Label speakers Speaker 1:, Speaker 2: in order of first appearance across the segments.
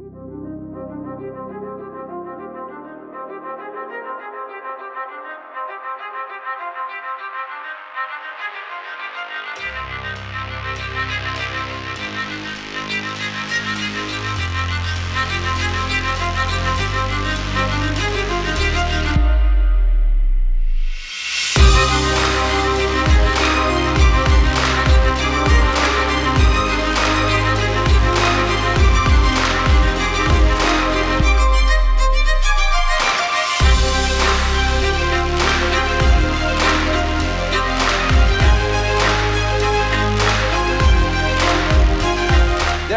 Speaker 1: Thank you.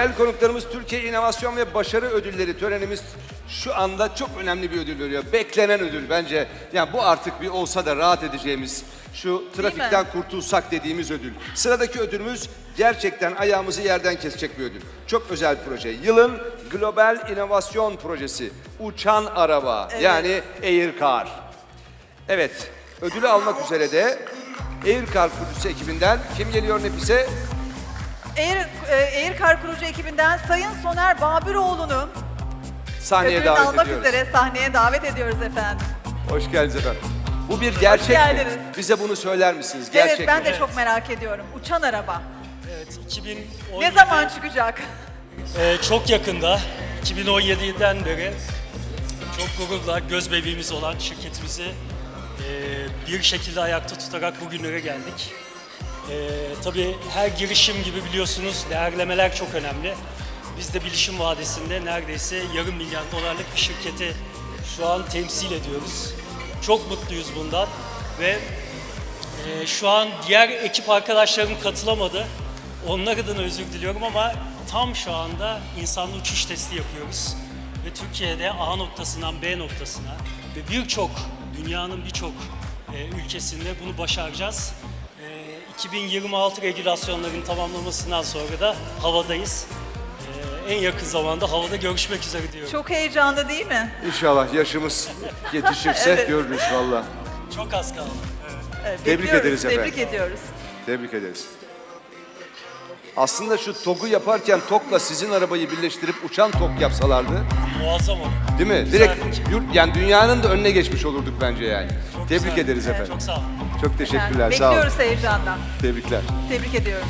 Speaker 1: Değerli konuklarımız Türkiye İnovasyon ve Başarı Ödülleri törenimiz şu anda çok önemli bir ödül veriyor. Beklenen ödül bence. Yani bu artık bir olsa da rahat edeceğimiz şu trafikten kurtulsak dediğimiz ödül. Sıradaki ödülümüz gerçekten ayağımızı yerden kesecek bir ödül. Çok özel bir proje. Yılın Global İnovasyon Projesi. Uçan araba yani Air Car. Evet, ödülü almak üzere de Air Car kurucusu ekibinden kim geliyor Nefise?
Speaker 2: Air, e, Air Car kurucu ekibinden Sayın Soner Babiroğlu'nu
Speaker 1: Sahneye
Speaker 2: ödülünü
Speaker 1: davet
Speaker 2: almak
Speaker 1: ediyoruz.
Speaker 2: üzere sahneye davet ediyoruz efendim.
Speaker 1: Hoş geldiniz efendim. Bu bir gerçek mi?
Speaker 2: geldiniz.
Speaker 1: Bize bunu söyler misiniz? Gerçek
Speaker 2: evet ben
Speaker 1: mi?
Speaker 2: de çok merak ediyorum. Uçan araba.
Speaker 3: Evet, 2017
Speaker 2: Ne zaman çıkacak?
Speaker 3: Ee, çok yakında, 2017'den beri çok gururla göz bebeğimiz olan şirketimizi e, bir şekilde ayakta tutarak bugünlere geldik. E, tabii her girişim gibi biliyorsunuz değerlemeler çok önemli. Biz de Bilişim Vadisi'nde neredeyse yarım milyar dolarlık bir şirketi şu an temsil ediyoruz. Çok mutluyuz bundan ve ee, şu an diğer ekip arkadaşlarım katılamadı. Onlar adına özür diliyorum ama tam şu anda insanlı uçuş testi yapıyoruz. Ve Türkiye'de A noktasından B noktasına ve birçok dünyanın birçok e, ülkesinde bunu başaracağız. E, 2026 regülasyonların tamamlamasından sonra da havadayız. E, en yakın zamanda havada görüşmek üzere diyorum.
Speaker 2: Çok heyecanlı değil mi?
Speaker 1: İnşallah yaşımız yetişirse
Speaker 2: Evet.
Speaker 1: görürüz valla.
Speaker 3: Çok az kaldı. Evet.
Speaker 2: Evet,
Speaker 1: Tebrik
Speaker 2: bekliyoruz,
Speaker 1: ederiz efendim.
Speaker 2: Tebrik ediyoruz.
Speaker 1: Tebrik ederiz. Aslında şu TOG'u yaparken TOG'la sizin arabayı birleştirip uçan TOG yapsalardı
Speaker 3: Muazzam oldu.
Speaker 1: değil mi?
Speaker 3: Güzel
Speaker 1: Direkt
Speaker 3: fikir.
Speaker 1: yurt, yani dünyanın da önüne geçmiş olurduk bence yani.
Speaker 3: Çok
Speaker 1: Tebrik
Speaker 3: güzel.
Speaker 1: ederiz efendim.
Speaker 3: Çok sağ olun.
Speaker 1: Çok teşekkürler. Sağ olun.
Speaker 2: Bekliyoruz heyecandan.
Speaker 1: Tebrikler.
Speaker 2: Tebrik ediyorum.